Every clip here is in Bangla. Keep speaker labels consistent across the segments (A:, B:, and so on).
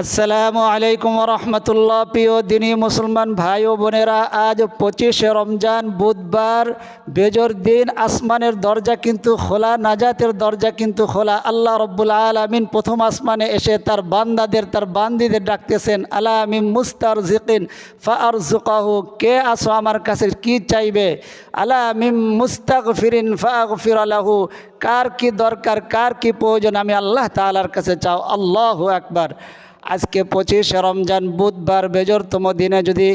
A: আসসালামু আলাইকুম রহমতুল্লাহ প্রিয় দিনী মুসলমান ভাই ও বোনেরা, আজ পঁচিশে রমজান, বুধবার, বেজর দিন, আসমানের দরজা কিন্তু খোলা, নাজাতের দরজা কিন্তু খোলা। আল্লাহ রব্বুল আলমিন প্রথম আসমানে এসে তার বান্দাদের, তার বান্দিদের ডাকতেছেন, আলা আমিন মুস্তার জিকিন ফার জুকাহু কে আসো আমার কাছে? কি চাইবে? আলা আমিন মুস্তাক ফিরিন ফির আলাহু কার কি দরকার? কার কি প্রয়োজন? আমি আল্লাহ তালার কাছে চাও। আল্লাহ একবার আজকে পঁচিশে রমজান বুধবার বেজরতম দিনে যদি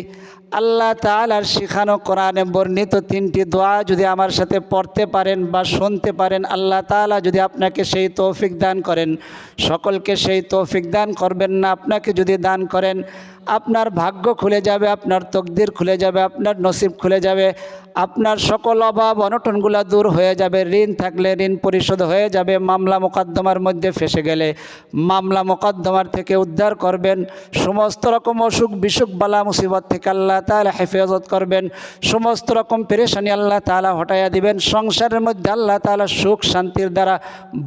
A: আল্লাহ তালার শিখানো কোরআনে বর্ণিত তিনটি দোয়া যদি আমার সাথে পড়তে পারেন বা শুনতে পারেন, আল্লাহ তালা যদি আপনাকে সেই তৌফিক দান করেন। সকলকে সেই তৌফিক দান করবেন না, আপনাকে যদি দান করেন, আপনার ভাগ্য খুলে যাবে, আপনার তকদির খুলে যাবে, আপনার নসিব খুলে যাবে, আপনার সকল অভাব অনটনগুলো দূর হয়ে যাবে, ঋণ থাকলে ঋণ পরিশোধ হয়ে যাবে, মামলা মোকদ্দমার মধ্যে ফেসে গেলে মামলা মোকদ্দমার থেকে উদ্ধার করবেন, সমস্ত রকম অসুখ বিসুখ বালা মুসিবত থেকে আল্লাহ তালা হেফাজত করবেন। সমস্ত রকম পেরেশানি আল্লাহ তালা হটাইয়া দিবেন। সংসারের মধ্যে আল্লাহ তালা সুখ শান্তির দ্বারা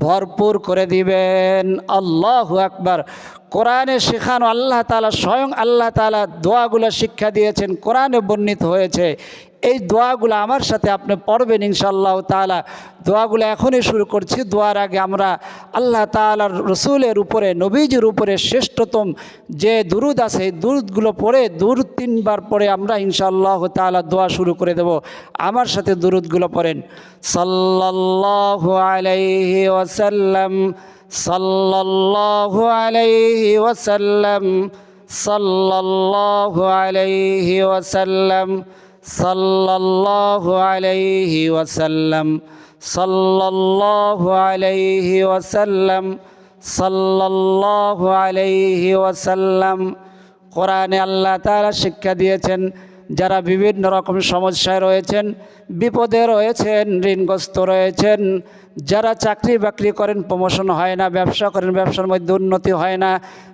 A: ভরপুর করে দিবেন। আল্লাহ আকবার। কোরআনে শেখানো আল্লাহ তালা স্বয়ং আল্লাহ তালা দোয়াগুলো শিক্ষা দিয়েছেন। কোরআনে বর্ণিত হয়েছে এই দোয়াগুলো আমার সাথে আপনি পড়বেন ইনশাআল্লাহ তালা দোয়াগুলো এখনই শুরু করছি। দোয়ার আগে আমরা আল্লাহ তালার রসুলের উপরে, নবীজির উপরে শ্রেষ্ঠতম যে দুরুদ আছে দুরুদগুলো পড়ে, দুরুদ তিনবার পরে আমরা ইনশাআল্লাহ তালা দোয়া শুরু করে দেব। আমার সাথে দুরুদগুলো পড়েন। সাল্লাল্লাহু আলাইহি ওয়াসাল্লাম, সাল্লাল্লাহু আলাইহি ওয়াসাল্লাম, সাল্লাল্লাহু আলাইহি ওয়াসাল্লাম সাল্লাল্লাহু আলাইহি ওয়াসাল্লাম সাল্লাল্লাহু আলাইহি ওয়াসাল্লাম সাল্লাল্লাহু আলাইহি ওয়াসাল্লাম কোরআনে আল্লাহ তাআলা শিক্ষা দিয়েছেন যারা বিভিন্ন রকম সমস্যায় রয়েছেন, বিপদে রয়েছেন, ঋণগ্রস্ত রয়েছেন, যারা চাকরি বাকরি করেন প্রমোশন হয় না, ব্যবসা করেন, ব্যবসার মধ্যে উন্নতি হয় না,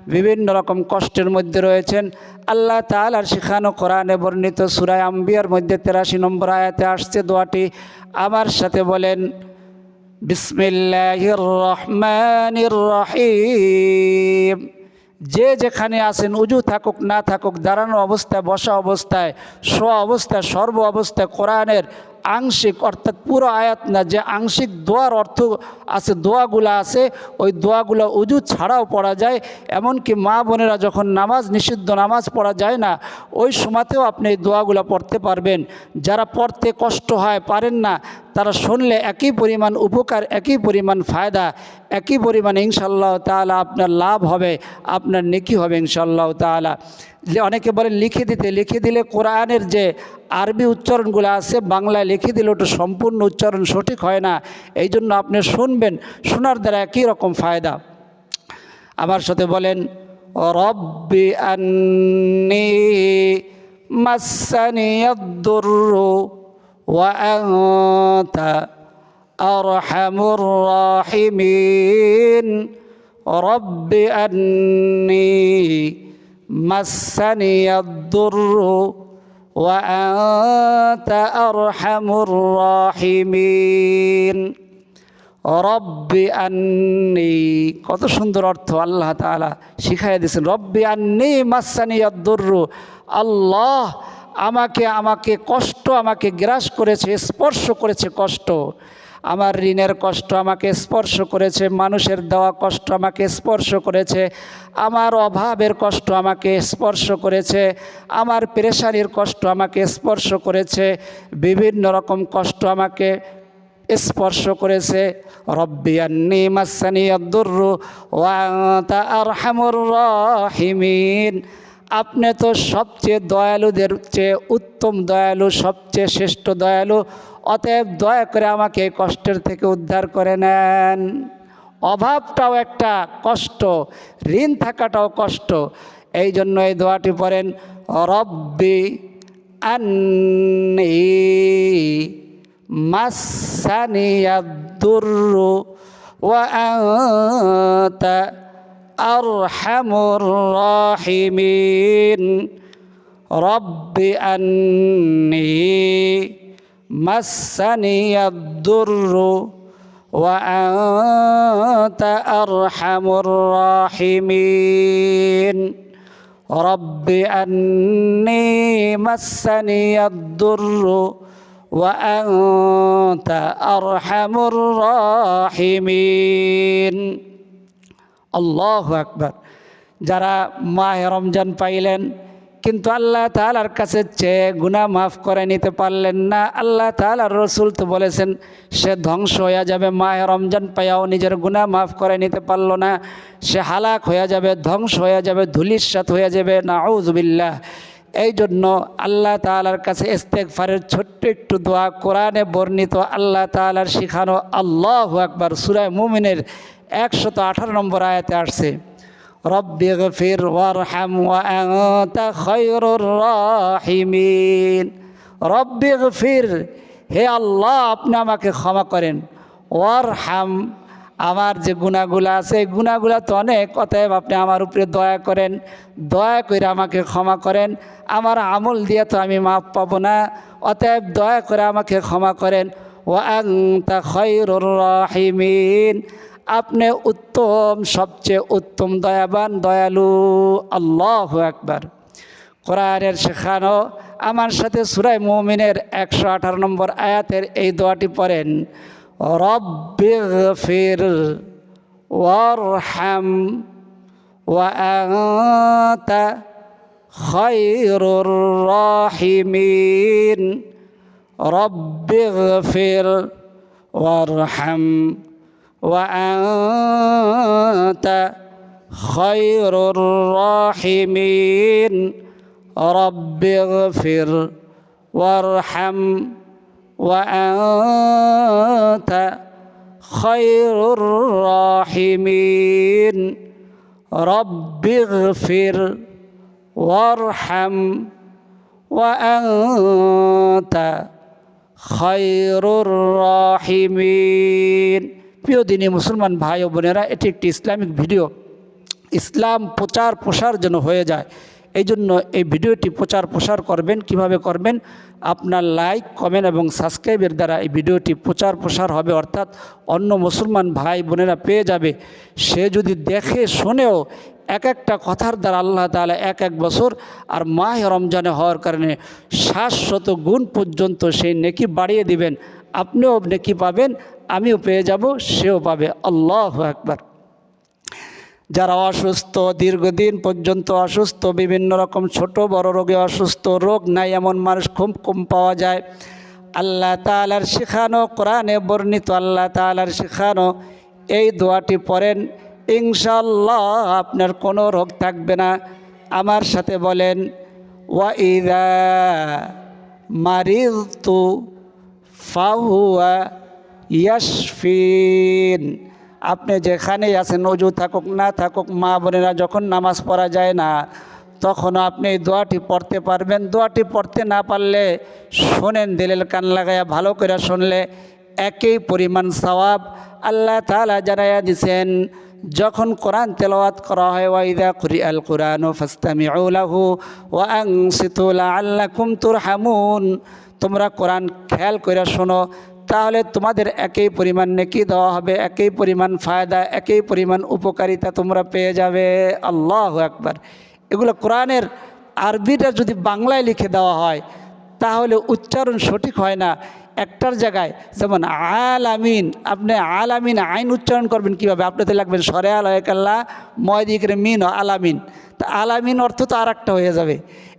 A: বিভিন্ন রকম কষ্টের মধ্যে রয়েছেন। আল্লাহ তালার শিখানো কোরআনে বর্ণিত সুরায় আম্বিয়ার মধ্যে তেরাশি নম্বর আয়াতে আসছে দোয়াটি। আমার সাথে বলেন, বিসমিল্লাহির রহমান রহিম। যে যেখানে আসেন উজু থাকুক, না থাকুক, দাঁড়ানো অবস্থায়, বসা অবস্থায় স্ব অবস্থায়, সর্ব অবস্থায় কোরআনের আংশিক, অর্থাৎ পুরো আয়াত না, যে আংশিক দোয়ার অর্থ আছে, দোয়াগুলো আছে, ওই দোয়াগুলো উজু ছাড়াও পড়া যায়। এমনকি মা বোনেরা যখন নামাজ, নিষিদ্ধ নামাজ পড়া যায় না, ওই সময়তেও আপনি এই দোয়াগুলো পড়তে পারবেন। যারা পড়তে কষ্ট হয়, পারেন না, তারা শুনলে একই পরিমাণ উপকার, একই পরিমাণ ফায়দা, একই পরিমাণ ইনশাল্লাহ তালা আপনার লাভ হবে, আপনার নেকি হবে ইনশাল্লাহ তালা অনেকে বলেন লিখে দিতে, লিখে দিলে কোরআনের যে আরবি উচ্চারণগুলো আছে, বাংলায় লিখে দিলে ওটা সম্পূর্ণ উচ্চারণ সঠিক হয় না। এই জন্য আপনি শুনবেন, শোনার দ্বারা একই রকম ফায়দা। আমার সাথে বলেন, রব্বি আন্নি মাসানিয়াদ্দুরু ওয়া আরহামুর রাহিমিন। রব্বি আন্নি مسني الضر وأنت أرحم الراحمين রব্বি আন্নি কত সুন্দর অর্থ আল্লাহ তালা শিখাই দিয়েছেন রব্বি আন্নি মাসানি আদুর্রু আল্লাহ আমাকে আমাকে কষ্ট আমাকে গ্রাস করেছে স্পর্শ করেছে কষ্ট আমার ঋণের কষ্ট আমাকে স্পর্শ করেছে, মানুষের দেওয়া কষ্ট আমাকে স্পর্শ করেছে, আমার অভাবের কষ্ট আমাকে স্পর্শ করেছে, আমার পেরেশানির কষ্ট আমাকে স্পর্শ করেছে, বিভিন্ন রকম কষ্ট আমাকে স্পর্শ করেছে। রব্বিয়ান্নি মাসানি আদুর্রু ওয়াতা আরহামুর রাহিমিন। আপনি তো সবচেয়ে দয়ালুদের চেয়ে উত্তম দয়ালু, সবচেয়ে শ্রেষ্ঠ দয়ালু। অতএব দয়া করে আমাকে এই কষ্টের থেকে উদ্ধার করে নেন। অভাবটাও একটা কষ্ট, ঋণ থাকাটাও কষ্ট। এই জন্য এই দোয়াটি পড়েন, রব্বি আন্নি মাসানিয়াদুরু আন্নি مسني الضر وأنت أرحم الراحمين رب أني مسني الضر وأنت أرحم الراحمين আল্লাহ আকবার যারা মাহে রমজান পাইলেন কিন্তু আল্লাহ তালার কাছে চেয়ে গুণা মাফ করে নিতে পারলেন না। আল্লাহ তালার রসুল তো বলেছেন, সে ধ্বংস হয়ে যাবে, মাহে রমজান পায়াও নিজের গুণা মাফ করে নিতে পারল না। সে হালাক হয়ে যাবে, ধ্বংস হয়ে যাবে ধুলিস্বাত হয়ে যাবে না আউজবিল্লাহ এই জন্য আল্লাহ তালার কাছে ইস্তেকফারের ছোট্ট একটু দোয়া, কোরআনে বর্ণিত আল্লাহ তালার শিখানো আল্লাহ আকবার সুরায় মুমিনের একশত আঠারো নম্বর আয়াতে আসছে। রব্বি গফির ওয়ারহাম ওয়ান্ত খৈরুর রাহিমিন। রব্বি গফির, হে আল্লাহ, আপনি আমাকে ক্ষমা করেন। ওয়ারহাম, আমার যে গুণাগুলো আছে, এই গুণাগুলো তো অনেক, অতএব আপনি আমার উপরে দয়া করেন। দয়া করে আমাকে ক্ষমা করেন। আমার আমল দিয়ে তো আমি মাপ পাবো না। অতএব দয়া করে আমাকে ক্ষমা করেন। ও আংতা খৈরুর রাহিমিন। আপনি উত্তম, সবচেয়ে উত্তম, দয়াবান, দয়ালু, আল্লাহ একবার কোরআনের শেখানো, আমার সাথে সুরাই মৌমিনের একশো আঠারো নম্বর আয়াতের এই দোয়াটি পড়েন রব্বির ওর ওয়া খৈরুর রহিমিন। রব্বির হ্যাম وأنت خير الراحمين. رب اغفر وارحم وأنت خير الراحمين. رب اغفر وارحم وأنت خير الراحمين. প্রিয় দিনী মুসলমান ভাই ও বোনেরা, এটি একটি ইসলামিক ভিডিও। ইসলাম প্রচার প্রসার যেন হয়ে যায়, এই জন্য এই ভিডিওটি প্রচার প্রসার করবেন। কীভাবে করবেন? আপনার লাইক, কমেন্ট এবং সাবস্ক্রাইবের দ্বারা এই ভিডিওটি প্রচার প্রসার হবে, অর্থাৎ অন্য মুসলমান ভাই বোনেরা পেয়ে যাবে। সে যদি দেখে, শোনেও এক একটা কথার দ্বারা আল্লাহ তালা এক এক বছর আর মাহ রমজানে হওয়ার কারণে শাশ্বত গুণ পর্যন্ত সেই নেকি বাড়িয়ে দিবেন। আপনিও আপনি নেকি পাবেন, আমিও পেয়ে যাব, সেও পাবে। আল্লাহ একবার যারা অসুস্থ, দীর্ঘদিন পর্যন্ত অসুস্থ, বিভিন্ন রকম ছোট, বড় রোগে অসুস্থ, রোগ নাই এমন মানুষ খুব কম পাওয়া যায়। আল্লাহ তালার শেখানো, কোরআনে বর্ণিত আল্লাহ তালার শেখানো, এই দোয়াটি পড়েন ইনশাল্লাহ আপনার কোনো রোগ থাকবে না। আমার সাথে বলেন ওয়াইদা মারিল তু ফাহুয়া ইয়াসফিন আপনি যেখানেই আছেন, অজু থাকুক, না থাকুক, মা বোনেরা যখন নামাজ পড়া যায় না তখন আপনি এই দোয়াটি পড়তে পারবেন। দোয়াটি পড়তে না পারলে শোনেন, দিলের কান লাগাইয়া ভালো করে শুনলে একই পরিমাণ সওয়াব। আল্লাহ তালা জানাইয়া দিছেন, যখন কোরআন তেলাওয়াত করা হয় ওয়াইদা কুরি আল কোরআন ও ফাস্তামি আউলাহু ও আং আল্লাহ কুমতুর হামুন তোমরা কোরআন খেয়াল করে শোনো, তাহলে তোমাদের একই পরিমাণ নেকি দেওয়া হবে, একই পরিমাণ ফায়দা, একই পরিমাণ উপকারিতা তোমরা পেয়ে যাবে। আল্লাহ একবার এগুলো কোরআনের আরবিটা যদি বাংলায় লিখে দেওয়া হয়, তাহলে উচ্চারণ সঠিক হয় না। একটার জায়গায় যেমন আল আমিন আপনি আল আমিন আইন উচ্চারণ করবেন কীভাবে? তো লাগবেন সরে আল হয়কাল্লা ময়দিকের মিন ও আলামিন। তা আলামিন অর্থ তো আর একটা হয়ে যাবে।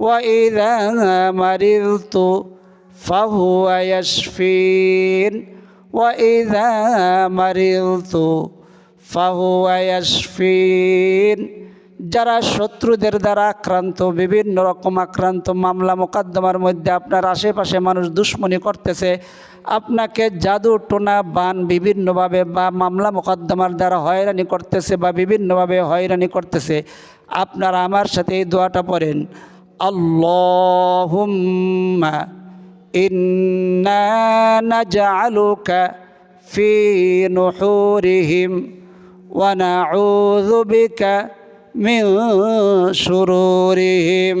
A: وإذا مرضت فهو يشفين وإذا مرضت فهو يشفين যারা শত্রুদের দ্বারা আক্রান্ত বিভিন্ন রকম আক্রান্ত মামলা মোকদ্দমার মধ্যে আপনার আশেপাশে মানুষ দুশ্মনী করতেছে আপনাকে জাদু টোনা বান বিভিন্নভাবে বা মামলা মোকদ্দমার দ্বারা হয়রানি করতেছে বা বিভিন্নভাবে হয়রানি করতেছে আপনারা আমার সাথে এই দোয়াটা পড়েন اللهم إنا نجعلك في نحورهم ونعوذ بك من شرورهم.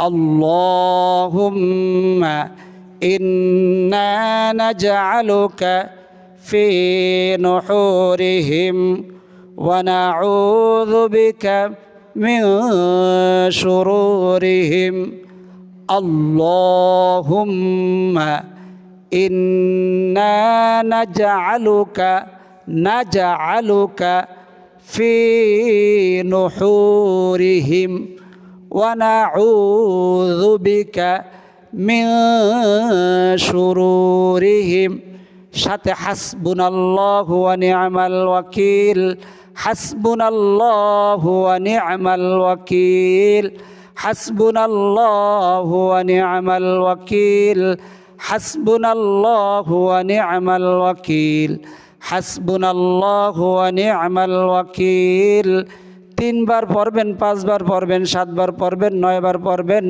A: اللهم إنا نجعلك في نحورهم ونعوذ بك من من شرورهم. اللهم إنا نجعلك نجعلك في نحورهم. ونعوذ بك من شرورهم. شات حسبنا الله ونعم الوكيل. হাসবুন আল্লাহ নি'মাল ওয়াকিল। হাসবুন আল্লাহ নি'মাল ওয়াকিল। ওয়াকিল। তিনবার পড়বেন, পাঁচবার পড়বেন, সাতবার পড়বেন, নয়বার পড়বেন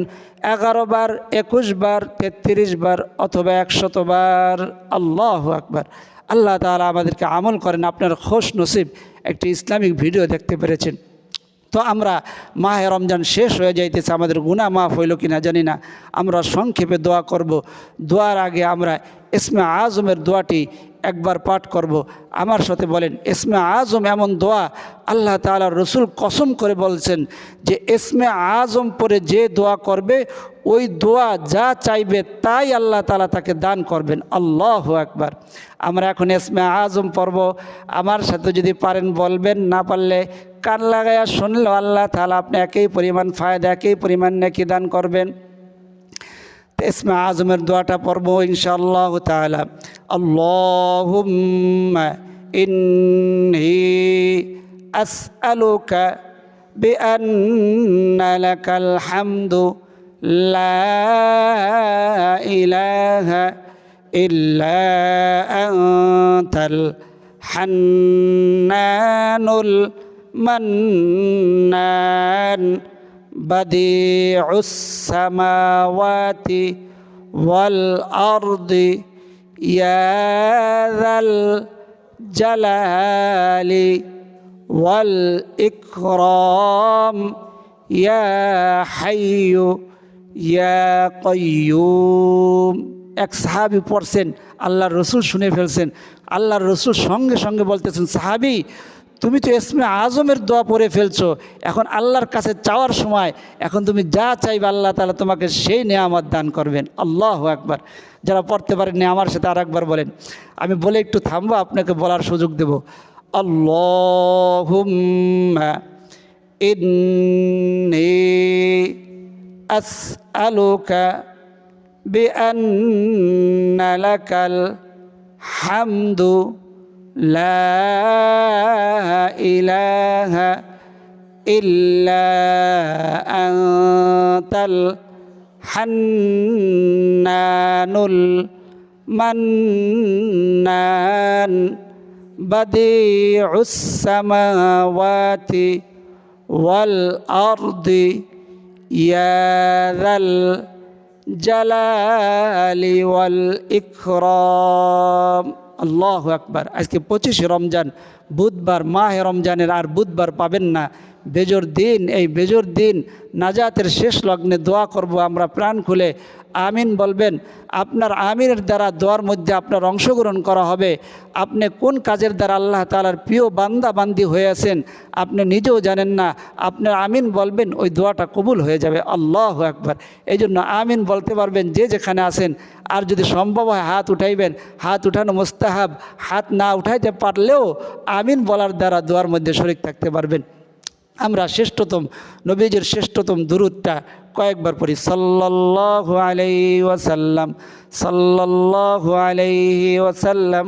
A: এগারো বার একুশ বার তেত্রিশ বার অথবা একশতবার। আল্লাহ আকবার। আল্লাহ তাআলা আমাদেরকে আমল করেন আপনার খোশ নসিব। একটি ইসলামিক ভিডিও দেখতে পেরেছেন। তো আমরা মাহে রমজান শেষ হয়ে যাইতেছে, আমাদের গুণা মাফ হইল কি না জানি না। আমরা সংক্ষেপে দোয়া করব। দোয়ার আগে আমরা ইসমে আজমের দোয়াটি একবার পাঠ করব। আমার সাথে বলেন এসমে আজম এমন দোয়া আল্লাহ তাআলা রসুল কসম করে বলছেন যে এসমে আজম পরে যে দোয়া করবে, ওই দোয়া যা চাইবে তাই আল্লাহ তাআলা তাকে দান করবেন। আল্লাহ একবার আমরা এখন এসমে আজম পড়ব। আমার সাথে যদি পারেন বলবেন, না পারলে কান লাগাইয়া শুনলেও আল্লাহ তালা আপনি একই পরিমাণ ফায়দা, একই পরিমাণ নাকি দান করবেন। ইসমে আজমের দোয়াটা পড়ব ইনশাআল্লাহ তাআলা আল্লাহুম্মা ইন্নী আসআলুকা بأن لك الحمد لا إله إلا أنت الحنان المنان بديع السماوات والأرض يا ذا الجلال والإكرام يا حي يا قيوم এক সাহাবি পড়ছেন আল্লাহর রসুল শুনে ফেলছেন আল্লাহর রসুল সঙ্গে সঙ্গে বলতেছেন সাহাবি তুমি তো এসমে আজমের দোয়া পড়ে ফেলছো এখন আল্লাহর কাছে চাওয়ার সময় এখন তুমি যা চাইবে আল্লাহ তালা তোমাকে সেই নেয়ামত দান করবেন আল্লাহ একবার যারা পড়তে পারেননি আমার সাথে আর একবার বলেন আমি বলে একটু থামবো আপনাকে বলার সুযোগ দেব আল্লাহুম্মা ইন্নী আসআলুকা بأن لك الحمد لا إله إلا أنت الحنان المنان بديع السماوات والأرض يا ذا الجلال والإكرام আল্লাহ আকবার। আজকে পঁচিশে রমজান বুধবার মাহে রমজানের আর বুধবার পাবেন না। বেজর দিন, এই বেজর দিন নাজাতের শেষ লগ্নে দোয়া করব আমরা প্রাণ খুলে। আমিন বলবেন, আপনার আমিনের দ্বারা দোয়ার মধ্যে আপনার অংশগ্রহণ করা হবে। আপনি কোন কাজের দ্বারা আল্লাহ তালার প্রিয় বান্দা বান্দি হয়ে আছেন, আপনি নিজেও জানেন না। আপনার আমিন বলবেন, ওই দোয়াটা কবুল হয়ে যাবে। আল্লাহ একবার এই জন্য আমিন বলতে পারবেন, যে যেখানে আসেন আর যদি সম্ভব হয় হাত উঠাইবেন। হাত উঠানো মোস্তাহাব, হাত না উঠাইতে পারলেও আমিন বলার দ্বারা দোয়ার মধ্যে শরিক থাকতে পারবেন। আমরা শ্রেষ্ঠতম, নবীজির শ্রেষ্ঠতম দুরুদটা কয়েকবার পড়ি, সাল্লাল্লাহু আলাইহি ওয়াসাল্লাম, সাল্লাল্লাহু আলাইহি ওয়াসাল্লাম,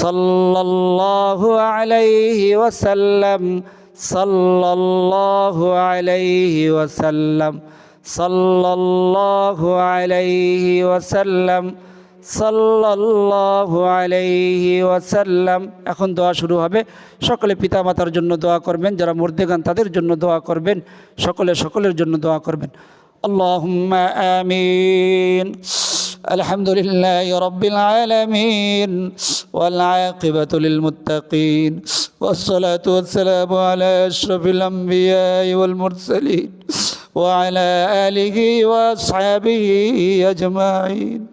A: সাল্লাল্লাহু আলাইহি ওয়াসাল্লাম, সাল্লাল্লাহু আলাইহি ওয়াসাল্লাম, সাল্লাল্লাহু আলাইহি ওয়াসাল্লাম সাল্লাল্লাহু আলাইহি ওয়াসাল্লাম এখন দোয়া শুরু হবে সকলে পিতামাতার জন্য দোয়া করবেন যারা মুর্দেগান তাদের জন্য দোয়া করবেন সকলে সকলের জন্য দোয়া করবেন اللهم آمين الحمد لله رب العالمين والعاقبة للمتقين والصلاة والسلام على أشرف الأنبياء والمرسلين وعلى آله وأصحابه أجمعين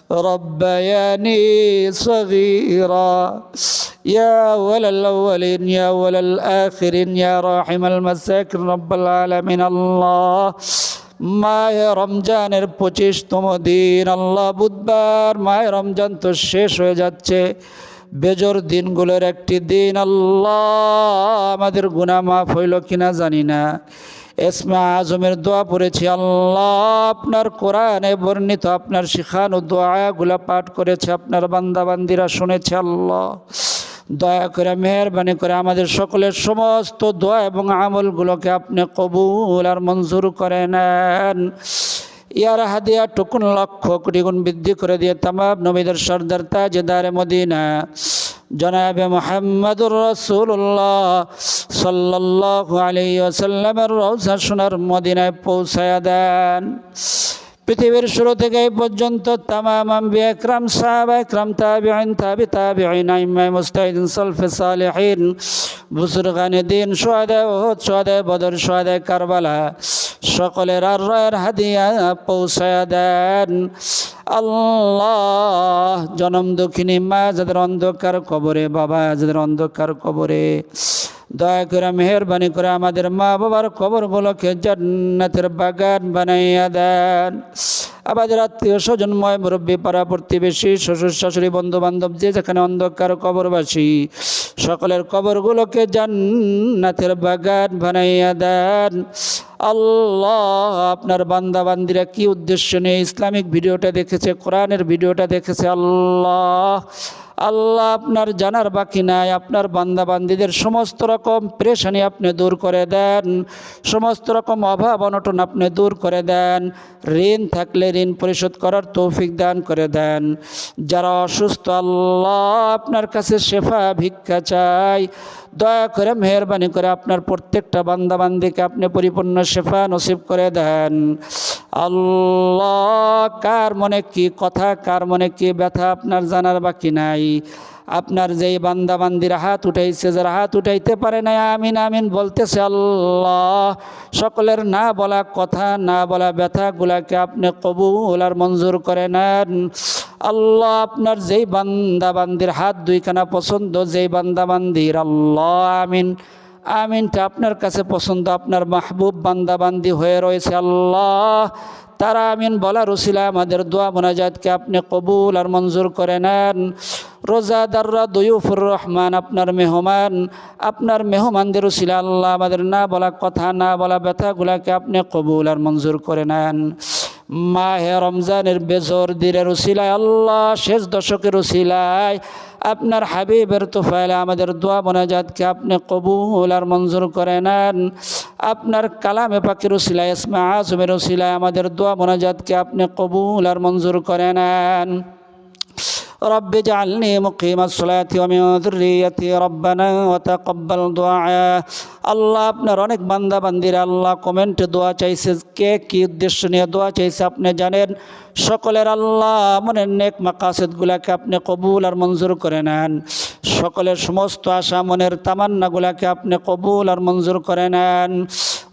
A: ربياني صغيرا يا أول الأولين يا أول الآخرين يا راحم المساكن رب العالمين الله মায়ে রমজানের পঁচিশতম দিন আল্লাহ বুধবার মায়ে রমজান তো শেষ হয়ে যাচ্ছে বেজর দিনগুলোর একটি দিন আল্লাহ আমাদের গুণা মাফ হইল কিনা জানি না এসমা আজমের দোয়া পড়েছি, আল্লাহ আপনার কোরআনে বর্ণিত আপনার শিখানো দোয়াগুলা পাঠ করেছে, আপনার বান্দাবান্দিরা শুনেছে, আল্লাহ। দয়া করে, মেহরবানি করে আমাদের সকলের সমস্ত দোয়া এবং আমলগুলোকে আপনি কবুল আর মঞ্জুর করে নেন। ইয়ার হাদিয়া টুকুন লক্ষ কোটি গুণ বৃদ্ধি করে দিয়ে তামাম নবীদের সর্দার, তাজেদার মদিনা। জনাবে মোহাম্মদুর রসুল্লাহ সাল্লাহ আলী আসাল্লামের রওজা সোনার মদিনায় পৌঁছায় দেন। পৃথিবীর শুরু থেকে এই পর্যন্ত তামাম দিন কারবালা। সকলের আর হাদিয়া পৌঁছায়া দেন। আল্লাহ জনম দক্ষিণী মা যাদের অন্ধকার কবরে বাবা যাদের অন্ধকার কবরে। দয়া করে মেহরবানি করে আমাদের মা বাবার কবরগুলোকে জান্নাতের বাগান বানাইয়া দেন। আমাদের আত্মীয় স্বজনময় মুরব্বী, পাড়া প্রতিবেশী, শ্বশুর, শাশুড়ি বন্ধু বান্ধব যে যেখানে অন্ধকার কবরবাসী, সকলের কবরগুলোকে জান্নাতের বাগান বানাইয়া দেন। আল্লাহ, আপনার বান্দা বান্দিরা কি উদ্দেশ্য নিয়ে ইসলামিক ভিডিওটা দেখেছে, কোরআনের ভিডিওটা দেখেছে? আল্লাহ আল্লাহ আপনার জানার বাকি নাই, আপনার বান্দা বান্দিদের সমস্ত রকম প্রেশানি আপনি দূর করে দেন, সমস্ত রকম অভাব অনটন আপনি দূর করে দেন, ঋণ থাকলে ঋণ পরিশোধ করার তৌফিক দান করে দেন। যারা অসুস্থ, আল্লাহ আপনার কাছে শেফা ভিক্ষা চাই দয়া করে মেহরবানি করে আপনার প্রত্যেকটা বান্দাবান্দিকে আপনি পরিপূর্ণ শেফা নসিব করে দেন। আল্লাহ, কার মনে কি কথা, কার মনে কি ব্যথা আপনার জানার বাকি নাই? আপনার যেই বান্দা বান্দির হাত উঠাইছে, যারা হাত উঠাইতে পারে না আমিন আমিন বলতেছে আল্লাহ, সকলের না বলা কথা, না বলা ব্যথাগুলাকে আপনি কবুল আর মঞ্জুর করে নেন। আল্লাহ, আপনার যেই বান্দা বান্দির হাত দুইখানা পছন্দ, যেই বান্দা বান্দির আল্লাহ, আমিন, আমিনটা আপনার কাছে পছন্দ, আপনার মাহবুব বান্দাবান্দি হয়ে রয়েছে আল্লাহ। তারা আমিন বলা রসিলা আমাদের দোয়া মোনাজাতকে আপনি কবুল আর মঞ্জুর করে নেন। রোজাদাররা দয়ুফুর রহমান, আপনার মেহমান, আপনার মেহমানদের রসিলা আল্লাহ আমাদের না বলা কথা, না বলা ব্যথাগুলাকে আপনি কবুল আর মঞ্জুর করে নেন। মাহে রমজানের বেজর দিনের উশিলায় আল্লাহ শেষ দশকের উশিলায় আপনার হাবিবের তোফাইলে আমাদের দোয়া মোনাজাতকে আপনি কবুল আর মঞ্জুর করে নেন। আপনার কালামে পাখির রসিলায় ইসমা আসমের উশিলায় আমাদের দোয়া মোনাজাতকে আপনি কবুল আর মঞ্জুর করে নেন। رب اجعلني مقيم الصلاة ومن ذريتي ربنا وتقبل دعاء আল্লাহ আপনার অনেক বান্দা বান্দিরা আল্লাহ কমেন্টে দোয়া চাইছে কে কি উদ্দেশ্য নিয়ে দোয়া চাইছে আপনি জানেন সকলের আল্লাহ মনের নেক মাকাসেদগুলাকে আপনি কবুল আর মঞ্জুর করে নেন সকলের সমস্ত আশা মনের তামান্নাগুলাকে আপনি কবুল আর মঞ্জুর করে নেন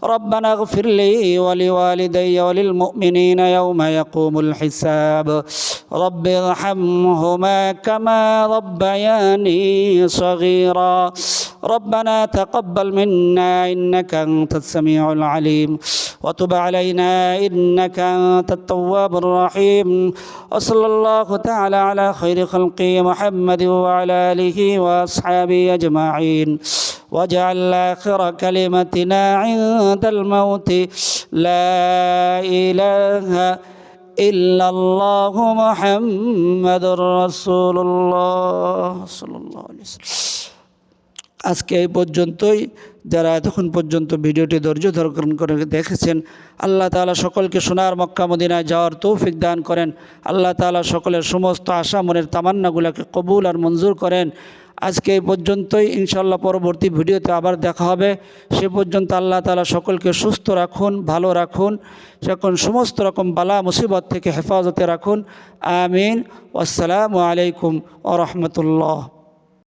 A: ربنا اغفر لي ولوالدي وللمؤمنين يوم يقوم الحساب رب ارحمهما كما ربياني صغيرا. ربنا تقبل منا إنك أنت السميع العليم. وتب علينا إنك أنت التواب الرحيم. وصلى الله تعالى على خير خلقه محمد وعلى آله وأصحابه أجمعين. واجعل آخر كلمتنا عند الموت. لا إله إلا ইল্লাল্লাহ মুহাম্মাদুর রাসূলুল্লাহ সাল্লাল্লাহু আলাইহি ওয়াসাল্লাম। আজকে এই পর্যন্তই। যারা এতক্ষণ পর্যন্ত ভিডিওটি ধৈর্য ধারণ করে দেখেছেন, আল্লাহ তালা সকলকে সোনার মক্কা মদিনায় যাওয়ার তৌফিক দান করেন। আল্লাহ তালা সকলের সমস্ত আশা, মনের তামান্নাগুলোকে কবুল আর মঞ্জুর করেন। আজকে এই পর্যন্তই। ইনশাল্লাহ পরবর্তী ভিডিওতে আবার দেখা হবে। সে পর্যন্ত আল্লাহ তালা সকলকে সুস্থ রাখুন, ভালো রাখুন, সকল সমস্ত রকম বালা মুসিবত থেকে হেফাজতে রাখুন। আমিন। আসসালামু আলাইকুম ও রহমতুল্লাহ।